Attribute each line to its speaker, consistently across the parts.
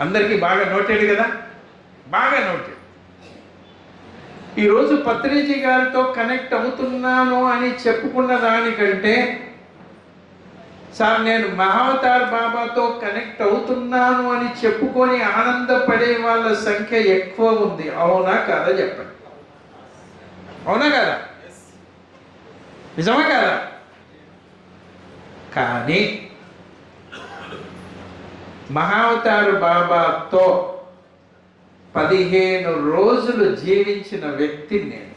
Speaker 1: అందరికీ బాగా నోటెడ్ కదా? బాగా నోటెడ్ ఈరోజు పత్రిజీ గారితో కనెక్ట్ అవుతున్నాను అని చెప్పుకున్న దానికంటే సార్ నేను మహావతార్ బాబాతో కనెక్ట్ అవుతున్నాను అని చెప్పుకొని ఆనందపడే వాళ్ళ సంఖ్య ఎక్కువ ఉంది. అవునా కాదా చెప్పండి? అవునా కదా? నిజమా కదా? కానీ మహావతారు బాబాతో పదిహేను రోజులు జీవించిన వ్యక్తి నేను.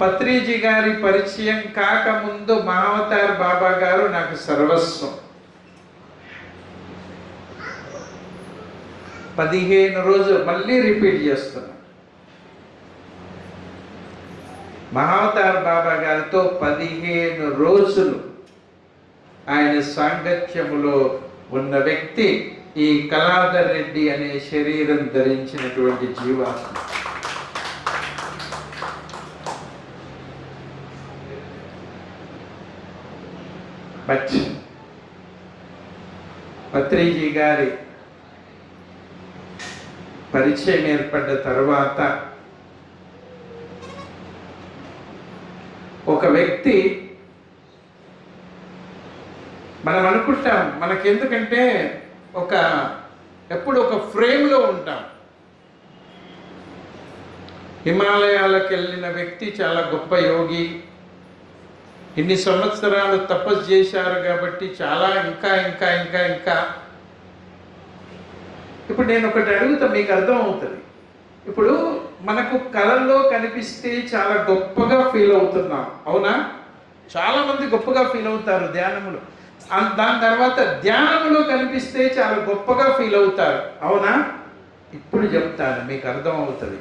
Speaker 1: పత్రిజీ గారి పరిచయం కాకముందు మహావతార్ బాబా గారు నాకు సర్వస్వం. పదిహేను రోజులు మళ్ళీ రిపీట్ చేస్తున్నా. మహావతార్ బాబా గారితో పదిహేను రోజులు ఆయన సాంగత్యములో ఉన్న వ్యక్తి ఈ కళాధర్ రెడ్డి అనే శరీరం ధరించినటువంటి జీవాత్మ. బట్ పత్రిజీ గారి పరిచయం ఏర్పడ్డ తర్వాత ఒక వ్యక్తి మనం అనుకుంటాం మనకెందుకంటే ఒక ఎప్పుడు ఒక ఫ్రేమ్లో ఉంటాం. హిమాలయాలకు వెళ్ళిన వ్యక్తి చాలా గొప్ప యోగి. ఇన్ని సంవత్సరాలు తపస్సు చేశారు కాబట్టి చాలా ఇంకా ఇంకా ఇంకా ఇంకా. ఇప్పుడు నేను ఒకటి అడుగుతా మీకు అర్థం అవుతుంది ఇప్పుడు మనకు కళల్లో కనిపిస్తే చాలా గొప్పగా ఫీల్ అవుతున్నాం. అవునా? చాలా మంది గొప్పగా ఫీల్ అవుతారు ధ్యానములు. దాని తర్వాత ధ్యానములో కనిపిస్తే చాలా గొప్పగా ఫీల్ అవుతారు. అవునా? ఇప్పుడు చెప్తాను మీకు అర్థం అవుతుంది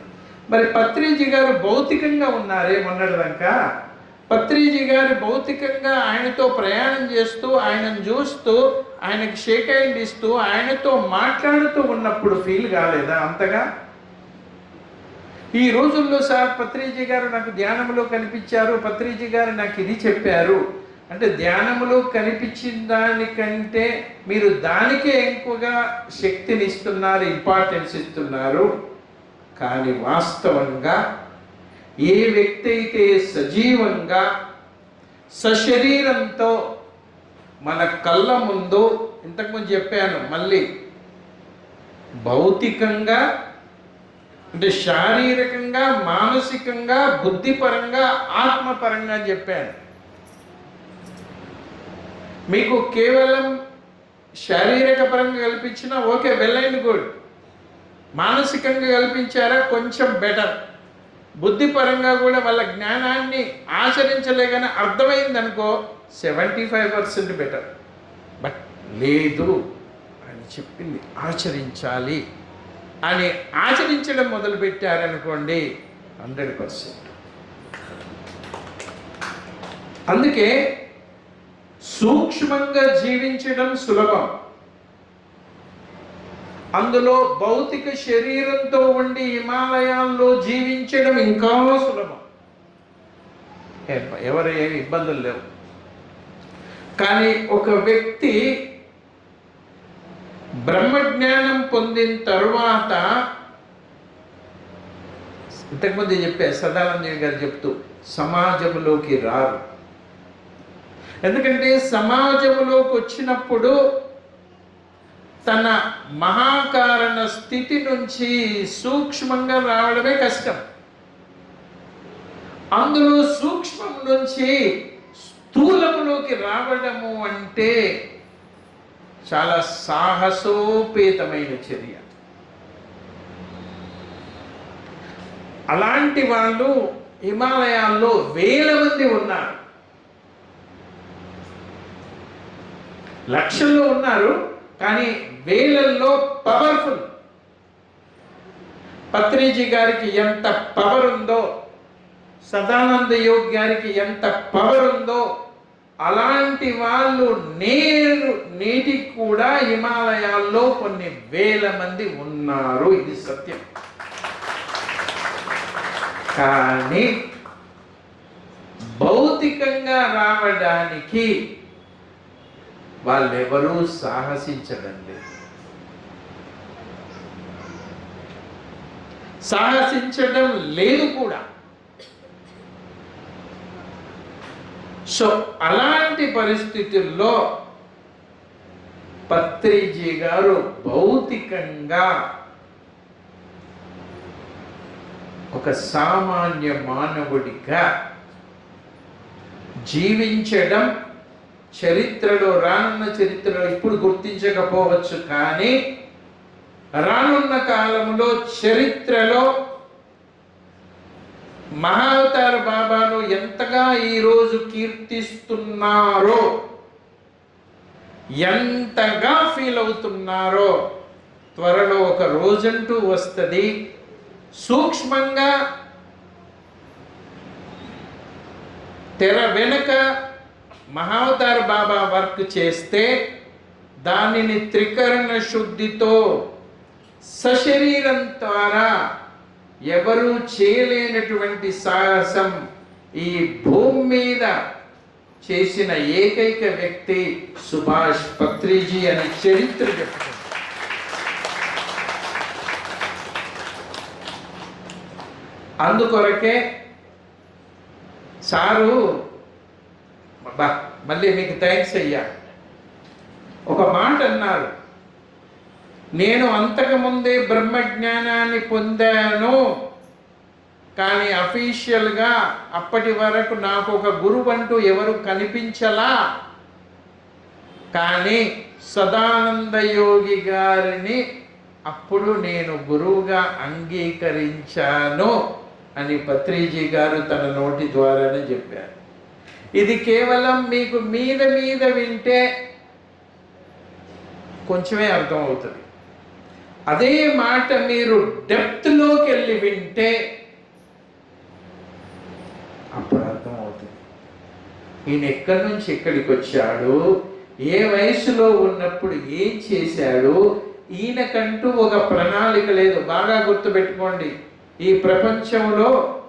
Speaker 1: మరి పత్రిజీ గారు భౌతికంగా ఉన్నారే మొన్నటిదాకా పత్రిజీ గారు భౌతికంగా ఆయనతో ప్రయాణం చేస్తూ ఆయనను చూస్తూ ఆయనకి షేక్ హ్యాండ్ ఇస్తూ ఆయనతో మాట్లాడుతూ ఉన్నప్పుడు ఫీల్ కాలేదా అంతగా? ఈ రోజుల్లో సార్ పత్రిజీ గారు నాకు ధ్యానంలో కనిపించారు పత్రిజీ గారు నాకు ఇది చెప్పారు. అంటే ధ్యానములో కనిపించిన దానికంటే మీరు దానికే ఎక్కువగా శక్తిని ఇస్తున్నారు ఇంపార్టెన్స్ ఇస్తున్నారు. కానీ వాస్తవంగా ఏ వ్యక్తి అయితే సజీవంగా సశరీరంతో మన కళ్ళ ముందు ఇంతకుముందు చెప్పాను మళ్ళీ భౌతికంగా అంటే శారీరకంగా మానసికంగా బుద్ధిపరంగా ఆత్మపరంగా చెప్పాను. మీకు కేవలం శారీరక పరంగా కల్పించినా ఓకే వెల్ అండ్ గుడ్ మానసికంగా కల్పించారా? కొంచెం బెటర్ బుద్ధిపరంగా కూడా వాళ్ళ జ్ఞానాన్ని ఆచరించలేగానే అర్థమైంది అనుకో seventy five percent better but లేదు అని చెప్పింది. ఆచరించాలి. అని ఆచరించడం మొదలుపెట్టారనుకోండి హండ్రెడ్ పర్సెంట్ అందుకే సూక్ష్మంగా జీవించడం సులభం. అందులో భౌతిక శరీరంతో ఉండి హిమాలయాల్లో జీవించడం ఇంకా సులభం. ఎవరు ఏమి ఇబ్బందులు లేవు. కానీ ఒక వ్యక్తి బ్రహ్మజ్ఞానం పొందిన తరువాత ఇంతకుముందు చెప్పే సదానంద గారు చెప్తూ సమాజంలోకి రారు. ఎందుకంటే సమాజంలోకి వచ్చినప్పుడు తన మహాకారణ స్థితి నుంచి సూక్ష్మంగా రావడమే కష్టం. అందులో సూక్ష్మం నుంచి స్థూలంలోకి రావడము అంటే చాలా సాహసోపేతమైన చర్య. అలాంటి వాళ్ళు హిమాలయాల్లో వేల మంది ఉన్నారు. లక్షల్లో ఉన్నారు కానీ వేలల్లో పవర్ఫుల్ పత్రిజీ గారికి ఎంత పవర్ ఉందో సదానంద యోగ్ గారికి ఎంత పవర్ ఉందో అలాంటి వాళ్ళు నేరు నేటికి కూడా హిమాలయాల్లో కొన్ని వేల మంది ఉన్నారు. ఇది సత్యం. కానీ భౌతికంగా రావడానికి వాళ్ళెవరూ సాహసించడండి లేదు. సాహసించడం లేదు కూడా. సో అలాంటి పరిస్థితుల్లో పత్రిజీ గారు భౌతికంగా ఒక సామాన్య మానవుడిగా జీవించడం చరిత్రలో రానున్న చరిత్రలో ఇప్పుడు గుర్తించకపోవచ్చు కానీ రానున్న కాలంలో చరిత్రలో మహావతార బాబా ఎంతగా ఈరోజు కీర్తిస్తున్నారో ఎంతగా ఫీల్ అవుతున్నారో త్వరలో ఒక రోజంటూ వస్తుంది. సూక్ష్మంగా తెర వెనుక మహావతార బాబా వర్క్ చేస్తే దానిని త్రికరణ శుద్ధితో సశరీరం ద్వారా ఎవరూ చేయలేనటువంటి సాహసం ఈ భూమి మీద చేసిన ఏకైక వ్యక్తి సుభాష్ పత్రిజీ అని చరిత్ర చెప్తుంది. అందుకొరకే సారు బా మళ్ళీ మీకు థ్యాంక్స్ అయ్యా. ఒక మాట అన్నారు నేను అంతకుముందే బ్రహ్మజ్ఞానాన్ని పొందాను. కానీ అఫీషియల్గా అప్పటి వరకు నాకు ఒక గురువు అంటూ ఎవరు కనిపించలా? కానీ సదానంద యోగి గారిని అప్పుడు నేను గురువుగా అంగీకరించాను అని పత్రిజీ గారు తన నోటి ద్వారానే చెప్పారు. ఇది కేవలం మీకు మీద మీద వింటే కొంచెమే అర్థం అవుతుంది అదే మాట మీరు డెప్త్లోకి వెళ్ళి వింటే అప్పుడు అర్థం అవుతుంది ఈయన ఎక్కడి నుంచి ఎక్కడికి వచ్చాడు? ఏ వయసులో ఉన్నప్పుడు ఏం చేశాడు? ఈయనకంటూ ఒక ప్రణాళిక లేదు. బాగా గుర్తుపెట్టుకోండి. ఈ ప్రపంచంలో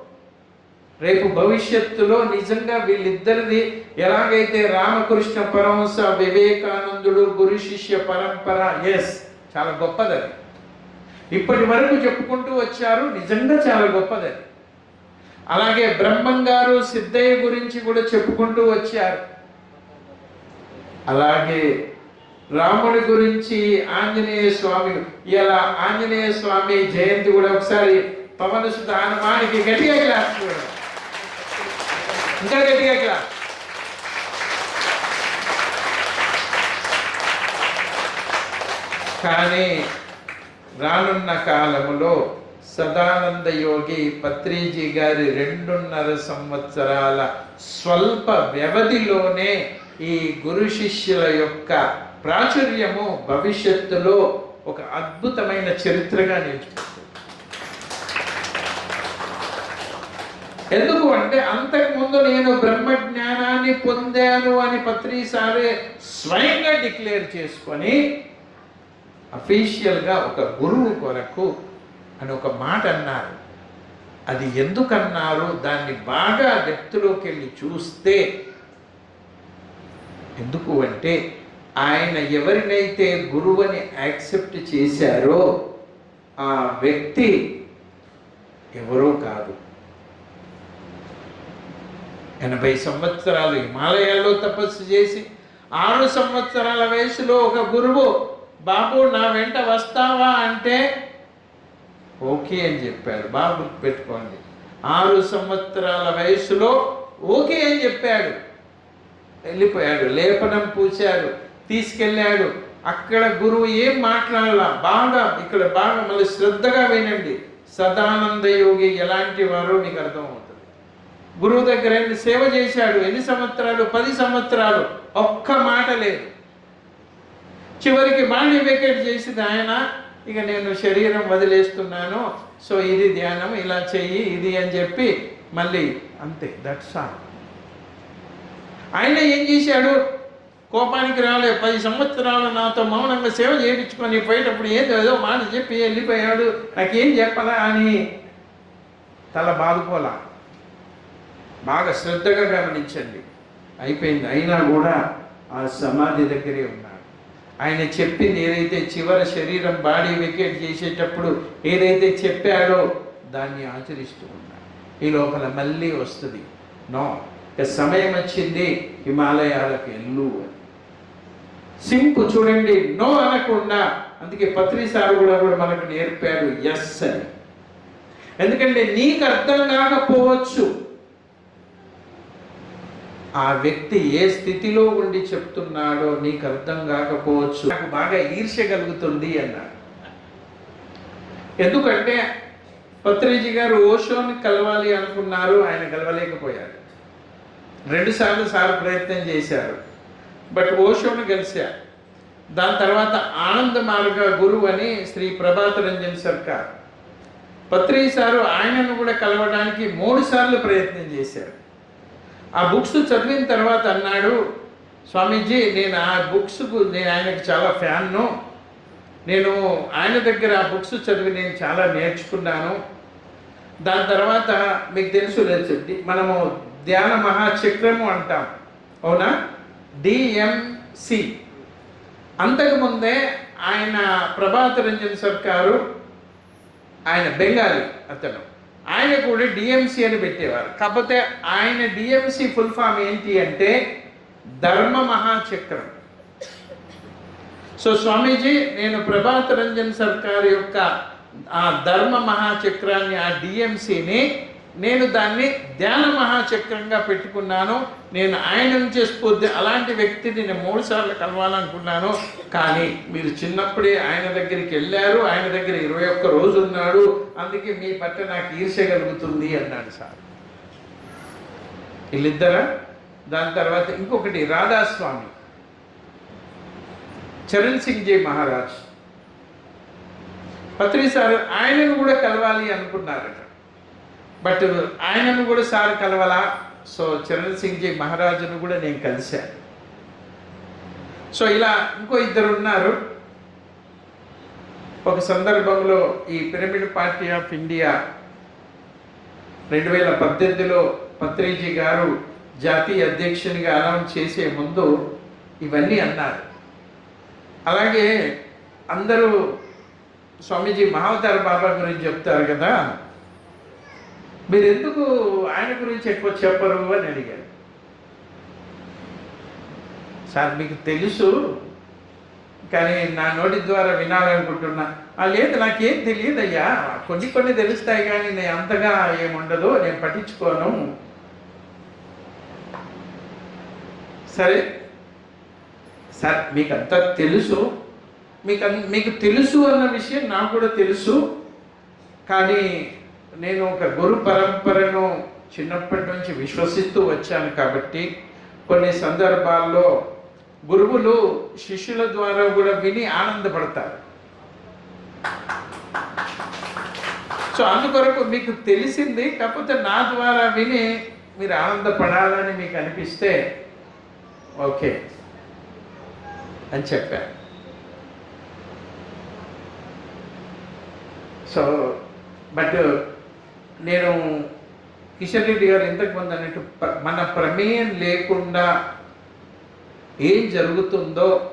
Speaker 1: రేపు భవిష్యత్తులో నిజంగా వీళ్ళిద్దరిది ఎలాగైతే రామకృష్ణ పరమహంస వివేకానందుడు గురు శిష్య పరంపర ఎస్ చాలా గొప్పదది ఇప్పటి వరకు చెప్పుకుంటూ వచ్చారు నిజంగా చాలా గొప్పదది అలాగే బ్రహ్మం గారు సిద్ధయ్య గురించి కూడా చెప్పుకుంటూ వచ్చారు. అలాగే రాముడి గురించి ఆంజనేయ స్వామి ఇలా ఆంజనేయ స్వామి జయంతి కూడా ఒకసారి పవన సుత హనుమానికి గట్టిగా క్లాస్ ఇంకా గట్టిగా క్లాస్ కానీ రానున్న కాలములో సదానంద యోగి పత్రిజీ గారి రెండున్నర సంవత్సరాల స్వల్ప వ్యవధిలోనే ఈ గురు శిష్యుల యొక్క ప్రాచుర్యము భవిష్యత్తులో ఒక అద్భుతమైన చరిత్రగా నిలిచిపోతుంది ఎందుకు అంటే అంతకుముందు నేను బ్రహ్మ జ్ఞానాన్ని పొందాను అని పత్రిసారే స్వయంగా డిక్లేర్ చేసుకొని అఫీషియల్గా ఒక గురువు కొరకు అని ఒక మాట అన్నారు. అది ఎందుకన్నారు? దాన్ని బాగా డెప్త్లోకి వెళ్ళి చూస్తే ఎందుకు అంటే ఆయన ఎవరినైతే గురువుని యాక్సెప్ట్ చేశారో ఆ వ్యక్తి ఎవరో కాదు. ఎనభై సంవత్సరాలు హిమాలయాల్లో తపస్సు చేసి ఆరు సంవత్సరాల వయసులో ఒక గురువు బాబు నా వెంట వస్తావా? అంటే ఓకే అని చెప్పాడు. బాబు పెట్టుకోండి ఆరు సంవత్సరాల వయసులో ఓకే అని చెప్పాడు. వెళ్ళిపోయాడు. లేపనం పూశాడు. తీసుకెళ్ళాడు. అక్కడ గురువు ఏం మాట్లాడాల? బాగా ఇక్కడ బాగా మళ్ళీ శ్రద్ధగా వినండి. సదానంద యోగి ఎలాంటి వారో నీకు అర్థమవుతుంది. గురువు దగ్గర ఎన్ని సేవ చేశాడు? ఎన్ని సంవత్సరాలు? పది సంవత్సరాలు. ఒక్క మాట లేదు. చివరికి బాడీ వెకెట్ చేసింది ఆయన ఇక నేను శరీరం వదిలేస్తున్నాను సో ఇది ధ్యానం ఇలా చెయ్యి ఇది అని చెప్పి మళ్ళీ అంతే దట్స్ ఆల్ ఆయన ఏం చేశాడు? కోపానికి రాలే పది సంవత్సరాలు నాతో మౌనంగా సేవ చేయించుకొని పోయేటప్పుడు ఏదో ఏదో మాట చెప్పి వెళ్ళిపోయాడు. నాకేం చెప్పదా అని తల బాదుకోలా. బాగా శ్రద్ధగా గమనించండి. అయిపోయింది. అయినా కూడా ఆ సమాధి దగ్గరే ఆయన చెప్పింది ఏదైతే చివర శరీరం బాడీ వెకేట్ చేసేటప్పుడు ఏదైతే చెప్పాడో దాన్ని ఆచరిస్తూ ఉన్నాడు ఈ లోపల మళ్ళీ వస్తుంది. నో ఇక సమయం వచ్చింది హిమాలయాలకు ఎల్లు అని. సింపు చూడండి నో అనకుండా అందుకే పత్రిసారు కూడా కూడా మనకు నేర్పాడు ఎస్ అని. ఎందుకంటే నీకు అర్థం కాకపోవచ్చు. ఆ వ్యక్తి ఏ స్థితిలో ఉండి చెప్తున్నాడో నీకు అర్థం కాకపోవచ్చు. నాకు బాగా ఈర్ష్య కలుగుతుంది అన్నాడు. ఎందుకంటే పత్రిజీ గారు ఓషోని కలవాలి అనుకున్నారు ఆయన కలవలేకపోయారు. రెండుసార్లు సార్ ప్రయత్నం చేశారు బట్ ఓషోని కలిశారు దాని తర్వాత ఆనంద మార్గ గురువు అని శ్రీ ప్రభాత రంజన్ సర్కార్. పత్రి సారు ఆయనను కూడా కలవడానికి మూడు సార్లు ప్రయత్నం చేశారు. ఆ బుక్స్ చదివిన తర్వాత అన్నాడు స్వామీజీ నేను ఆ బుక్స్కు నేను ఆయనకు చాలా ఫ్యాన్ను. నేను ఆయన దగ్గర ఆ బుక్స్ చదివి నేను చాలా నేర్చుకున్నాను. దాని తర్వాత మీకు తెలుసు లేచండి మనము ధ్యాన మహాచక్రము అంటాం. అవునా? డిఎంసి అంతకుముందే ఆయన ప్రభాత రంజన్ సర్కారు ఆయన బెంగాలీ అతను. ఆయన కూడా డిఎంసి అని పెట్టేవారు. కాకపోతే ఆయన డిఎంసి ఫుల్ ఫామ్ ఏంటి అంటే ధర్మ మహాచక్రం. సో స్వామీజీ నేను ప్రభాత్ రంజన్ సర్కార్ యొక్క ఆ ధర్మ మహాచక్రాన్ని ఆ డిఎంసిని నేను దాన్ని ధ్యాన మహాచక్రంగా పెట్టుకున్నాను. నేను ఆయన నుంచి స్ఫూర్తి అలాంటి వ్యక్తిని నేను మూడుసార్లు కలవాలనుకున్నాను. కానీ మీరు చిన్నప్పుడే ఆయన దగ్గరికి వెళ్ళారు. ఆయన దగ్గర ఇరవై ఒక్క రోజు ఉన్నాడు. అందుకే మీ పట్ల నాకు ఈర్ష్య కలుగుతుంది అన్నాడు సార్. వీళ్ళిద్దరా? దాని తర్వాత ఇంకొకటి రాధాస్వామి. చరణ్ సింగ్ జీ మహారాజ్. పత్రి సార్ ఆయనను కూడా కలవాలి అనుకున్నారట. బట్ ఆయనను కూడా సార్ కలవాలా? సో చరణ్ సింగ్ జీ మహారాజును కూడా నేను కలిశాను సో ఇలా ఇంకో ఇద్దరు ఉన్నారు. ఒక సందర్భంలో ఈ పిరమిడ్ పార్టీ ఆఫ్ ఇండియా రెండు వేల పద్దెనిమిదిలో పత్రిజీ గారు జాతీయ అధ్యక్షునిగా అనౌన్స్ చేసే ముందు ఇవన్నీ అన్నారు. అలాగే అందరూ స్వామీజీ మహావతార బాబా గురించి చెప్తారు కదా? మీరు ఎందుకు ఆయన గురించి ఎక్కువ చెప్పరు అని అడిగారు. సార్ మీకు తెలుసు కానీ నా నోటి ద్వారా వినాలనుకుంటున్నా. "ఆ, లేదు నాకేం తెలియదు అయ్యా కొన్ని కొన్ని తెలుస్తాయి కానీ నేను అంతగా ఏముండదు నేను పట్టించుకోను. సరే. సార్ మీకు అంతా తెలుసు. మీకు అన్- మీకు తెలుసు అన్న విషయం నాకు కూడా తెలుసు. కానీ నేను ఒక గురు పరంపరను చిన్నప్పటి నుంచి విశ్వసిస్తూ వచ్చాను కాబట్టి కొన్ని సందర్భాల్లో గురువులు శిష్యుల ద్వారా కూడా విని ఆనందపడతారు. సో అందుకొరకు మీకు తెలిసింది కాకపోతే నా ద్వారా విని మీరు ఆనందపడాలని మీకు అనిపిస్తే ఓకే అని చెప్పాను సో బట్ నేను కిషన్ రెడ్డి గారు ఇంతకు ముందు అన్నట్టు మన ప్రమేయం లేకుండా ఏం జరుగుతుందో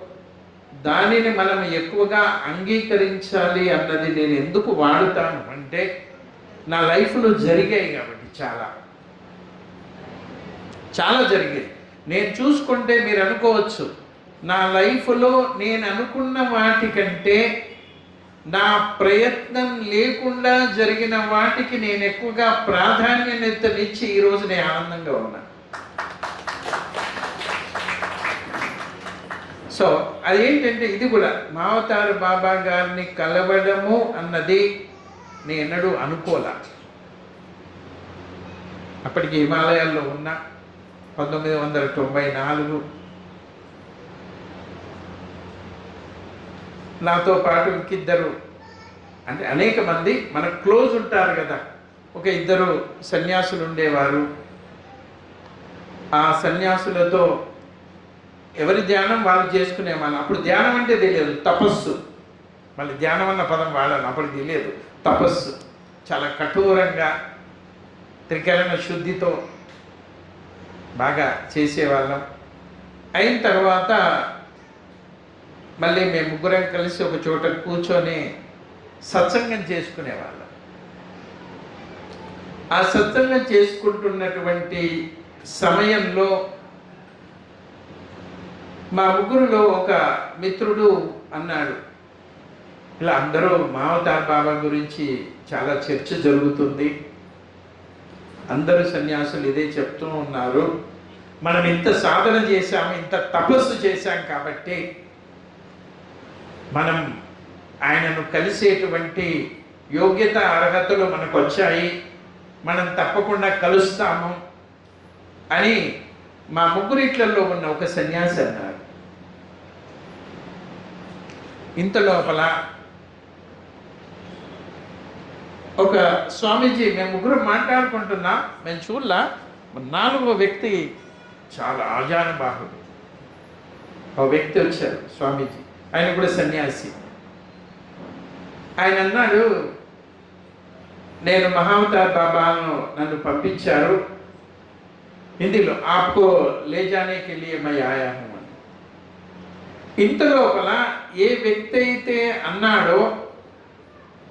Speaker 1: దానిని మనం ఎక్కువగా అంగీకరించాలి అన్నది నేను ఎందుకు వాడుతాను అంటే నా లైఫ్లో జరిగాయి కాబట్టి చాలా. చాలా జరిగాయి. నేను చూసుకుంటే మీరు అనుకోవచ్చు నా లైఫ్లో నేను అనుకున్న వాటికంటే నా ప్రయత్నం లేకుండా జరిగిన వాటికి నేను ఎక్కువగా ప్రాధాన్యతనిచ్చి ఈరోజు నేను ఆనందంగా ఉన్నా. సో అదేంటంటే ఇది కూడా మావతారు బాబా గారిని కలవడము అన్నది నేను ఎన్నడూ అనుకోలే. అప్పటికి హిమాలయాల్లో ఉన్న పంతొమ్మిది వందల తొంభై నాలుగు నాతో పాటు ఇంకిద్దరు. అంటే అనేక మంది మన క్లోజ్ ఉంటారు కదా. ఒక ఇద్దరు సన్యాసులు ఉండేవారు. ఆ సన్యాసులతో ఎవరి ధ్యానం వాళ్ళు చేసుకునేవాళ్ళం? అప్పుడు ధ్యానం అంటే తెలియదు తపస్సు. మళ్ళీ ధ్యానం అన్న పదం వాళ్ళని అప్పుడు తెలియదు తపస్సు. చాలా కఠోరంగా త్రికరణ శుద్ధితో బాగా చేసేవాళ్ళం. అయిన తర్వాత మళ్ళీ మేము ముగ్గురం కలిసి ఒక చోట కూర్చొని సత్సంగం చేసుకునేవాళ్ళం. ఆ సత్సంగం చేసుకుంటున్నటువంటి సమయంలో మా ముగ్గురులో ఒక మిత్రుడు అన్నాడు. ఇలా అందరూ మావతార్ బాబా గురించి చాలా చర్చ జరుగుతుంది. అందరూ సన్యాసులు ఇదే చెప్తూ ఉన్నారు. మనం ఇంత సాధన చేశాము ఇంత తపస్సు చేశాం కాబట్టి మనం ఆయనను కలిసేటువంటి యోగ్యత అర్హతలు మనకు వచ్చాయి. మనం తప్పకుండా కలుస్తాము అని మా ముగ్గురిట్లలో ఉన్న ఒక సన్యాసి అన్నారు. ఇంత లోపల ఒక స్వామీజీ మేము ముగ్గురు మాట్లాడుకుంటున్నాం. మేము చూడలా నాలుగో వ్యక్తి చాలా ఆజానుబాహుడు. ఒక వ్యక్తి వచ్చారు స్వామీజీ. ఆయన కూడా సన్యాసి ఆయన అన్నాడు నేను మహావతార్ బాబాను నన్ను పంపించారు హిందీలో ఆప్కో లే జానే కే లియే మై ఆయా హూ అని ఇంత లోపల ఏ వ్యక్తి అయితే అన్నాడో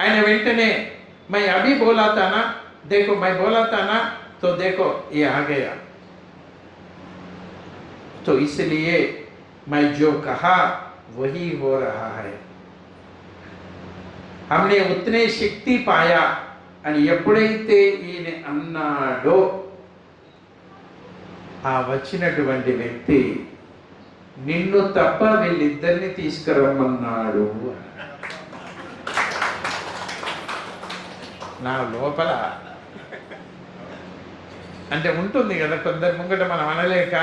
Speaker 1: ఆయన వెంటనే मैं अभी बोला था ना देखो मैं बोला था ना तो देखो ये आ गया तो इसलिए मैं जो कहा वही हो रहा है हमने उतने శక్తి పాయా అని ఎప్పుడైతే ఈయన అన్నాడో ఆ వచ్చినటువంటి వ్యక్తి నిన్ను తప్ప వీళ్ళిద్దరిని తీసుకురమ్మన్నాడు అన్నాడు. నా లోపల అంటే ఉంటుంది కదా కొందరు ముంగట మనం అనలేక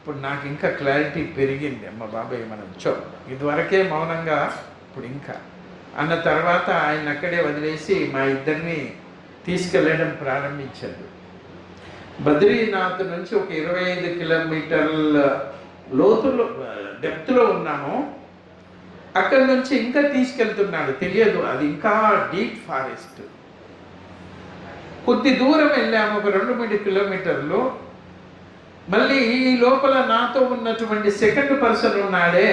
Speaker 1: అప్పుడు నాకు ఇంకా క్లారిటీ పెరిగింది. అమ్మ బాబాయ్ మనం చో. ఇదివరకే మౌనంగా ఇప్పుడు ఇంకా. అన్న తర్వాత ఆయన అక్కడే వదిలేసి మా ఇద్దరిని తీసుకెళ్ళడం ప్రారంభించాడు. బద్రీనాథ్ నుంచి ఒక ఇరవై ఐదు కిలోమీటర్ల లోతులో డెప్త్లో ఉన్నాము. అక్కడి నుంచి ఇంకా తీసుకెళ్తున్నాడు. తెలియదు అది ఇంకా డీప్ ఫారెస్ట్. కొద్ది దూరం వెళ్ళాము ఒక రెండు మూడు కిలోమీటర్లు. మళ్ళీ ఈ లోపల నాతో ఉన్నటువంటి సెకండ్ పర్సన్ ఉన్నాడే.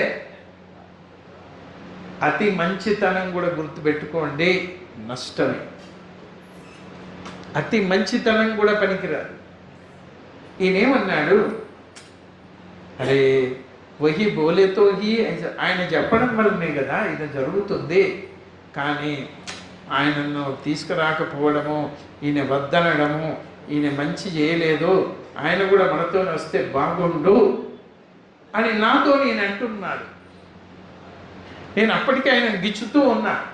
Speaker 1: అతి మంచితనం కూడా గుర్తుపెట్టుకోండి నష్టమే. అతి మంచితనం కూడా పనికిరాదు. ఈయనేమన్నాడు అరే వహి బోలేతో ఆయన చెప్పడం వల్లనే కదా ఇది జరుగుతుంది. కానీ ఆయనను తీసుకురాకపోవడము ఈయన వద్దనడము ఈయన మంచి చేయలేదు. ఆయన కూడా మనతో వస్తే బాగుండు అని నాతో నేను అంటున్నాడు. నేను అప్పటికే ఆయన గిచ్చుతూ ఉన్నా.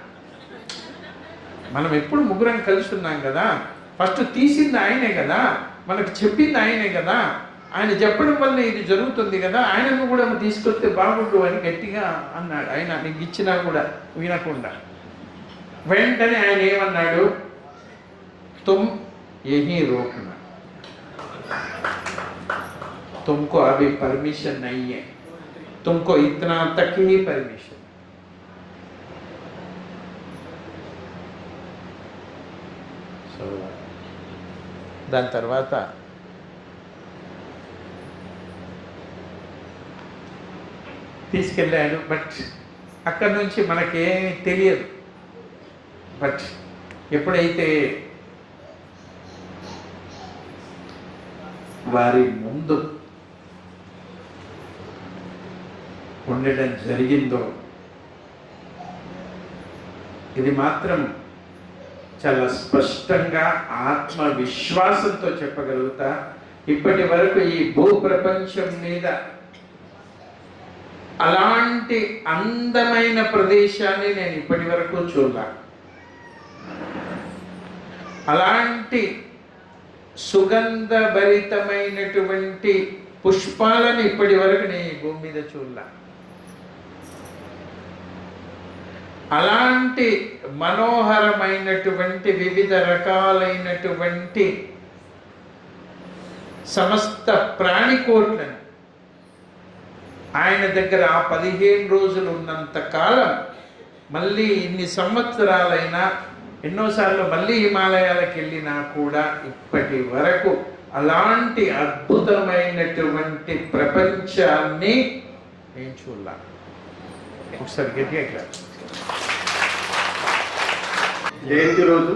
Speaker 1: మనం ఎప్పుడు ముగ్గురం కలుస్తున్నాం కదా? ఫస్ట్ తీసింది ఆయనే కదా? మనకు చెప్పింది ఆయనే కదా? ఆయన చెప్పడం వల్ల ఇది జరుగుతుంది కదా? ఆయనను కూడా తీసుకొస్తే బాగుండు అని గట్టిగా అన్నాడు. ఆయన నీకు ఇచ్చినా కూడా వినకుండా. వెంటనే ఆయన ఏమన్నాడు? తుమ్ యహీ రోకణ तुमको अभी परमिशन नहीं है तुमको इतना तक ही परमिशन సో దాని తర్వాత తీసుకెళ్ళాడు బట్ అక్కడ నుంచి మనకేమీ తెలియదు బట్ ఎప్పుడైతే వారి ముందు ఉండడం జరిగిందో ఇది మాత్రం చాలా స్పష్టంగా ఆత్మవిశ్వాసంతో చెప్పగలుగుతా. ఇప్పటి వరకు ఈ భూ ప్రపంచం మీద అలాంటి అందమైన ప్రదేశాన్ని నేను ఇప్పటి వరకు చూడాలి. అలాంటి సుగంధభరితమైనటువంటి పుష్పాలను ఇప్పటి వరకు నేను ఈ భూమి మీద చూడలా. అలాంటి మనోహరమైనటువంటి వివిధ రకాలైనటువంటి సమస్త ప్రాణికోట్లను ఆయన దగ్గర ఆ పదిహేను రోజులు ఉన్నంత కాలం మళ్ళీ ఇన్ని సంవత్సరాలైనా ఎన్నోసార్లు మళ్ళీ హిమాలయాలకు వెళ్ళినా కూడా ఇప్పటి వరకు అలాంటి అద్భుతమైనటువంటి ప్రపంచాన్ని నేను చూడాల. ఒకసారి గట్టిగా
Speaker 2: జయంతి రోజు.